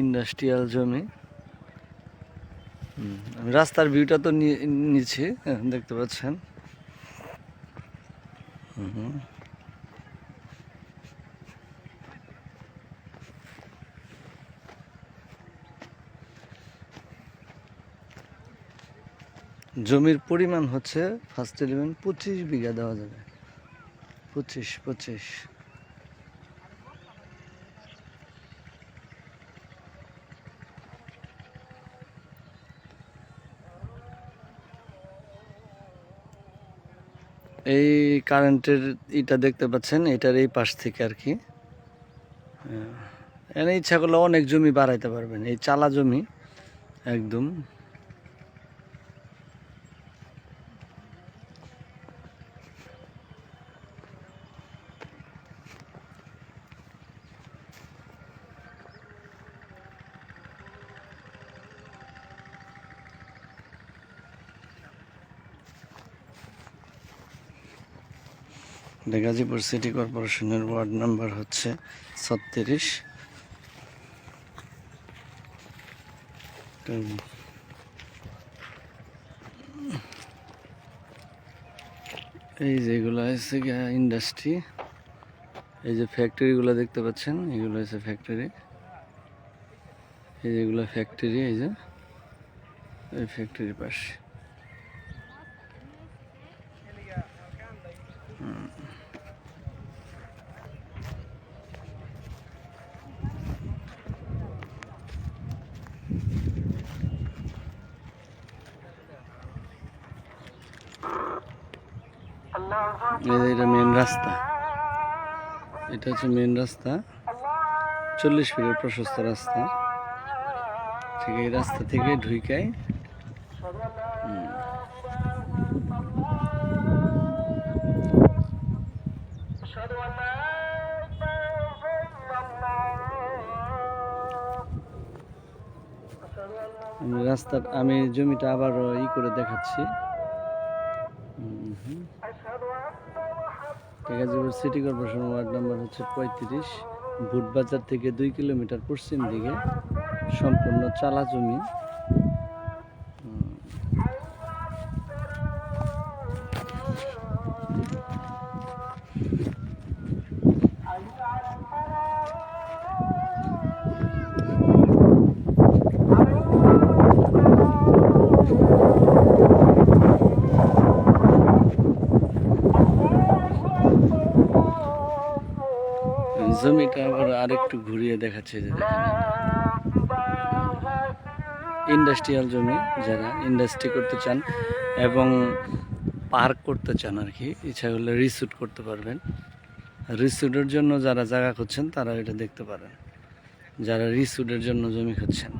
Industrial জমি। রাস্তার ভিউটা তো নিচ্ছি হ্যাঁ, দেখতে পাচ্ছেন। জমির পরিমাণ হচ্ছে ফার্স্ট এলিমেন্ট পঁচিশ বিঘা দেওয়া যাবে। পঁচিশ পঁচিশ। এই কারেন্টের এটা দেখতে পাচ্ছেন, এটার এই পাশ থেকে আর কি হ্যাঁ। এখানে ইচ্ছা করলে অনেক জমি বাড়াইতে পারবেন, এই চালা জমি, একদম গাজীপুর সিটি কর্পোরেশনের ওয়ার্ড নাম্বার হচ্ছে ছত্রিশ। এই যে এগুলো হচ্ছে ইন্ডাস্ট্রি এই যে ফ্যাক্টরিগুলো দেখতে পাচ্ছেন, এগুলো হচ্ছে ফ্যাক্টরি এই যেগুলো ফ্যাক্টরি এই যে, এই ফ্যাক্টরির পাশে। এটা মেন রাস্তা। এটা হচ্ছে মেন রাস্তা। চল্লিশ ফিটের প্রশস্ত রাস্তা। ঠিক এই রাস্তা থেকে ঢুইকায় রাস্তা আমি জমিটা আবারও ই করে দেখাচ্ছি। Gazipur city corporation ward number হচ্ছে পঁয়ত্রিশ ভুটবাজার থেকে দুই কিলোমিটার পশ্চিম দিকে সম্পূর্ণ চালা জমি। জমিটা আবার আরেকটু ঘুরিয়ে দেখাচ্ছে যে ইন্ডাস্ট্রিয়াল জমি যারা ইন্ডাস্ট্রি করতে চান এবং পার্ক করতে চান আর কি, ইচ্ছা করলে রিসুট করতে পারবেন। রিসুটের জন্য যারা জায়গা খুঁজছেন, তারা এটা দেখতে পারেন। যারা রিসুটের জন্য জমি খুঁজছেন।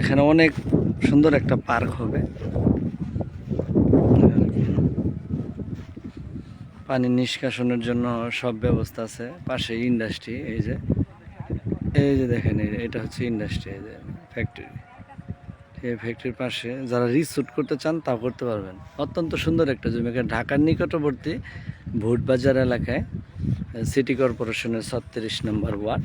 এখানে অনেক সুন্দর একটা পার্ক হবে। পানি নিষ্কাশনের জন্য সব ব্যবস্থা আছে। পাশে ইন্ডাস্ট্রি এই যে। এই যে দেখেন এটা হচ্ছে ইন্ডাস্ট্রি এই যে ফ্যাক্টরি এই ফ্যাক্টরির পাশে যারা রিসুট করতে চান, তাও করতে পারবেন। অত্যন্ত সুন্দর একটা জমি। এখানে ঢাকার নিকটবর্তী ভোটবাজার এলাকায় সিটি কর্পোরেশনের ছত্রিশ নম্বর ওয়ার্ড।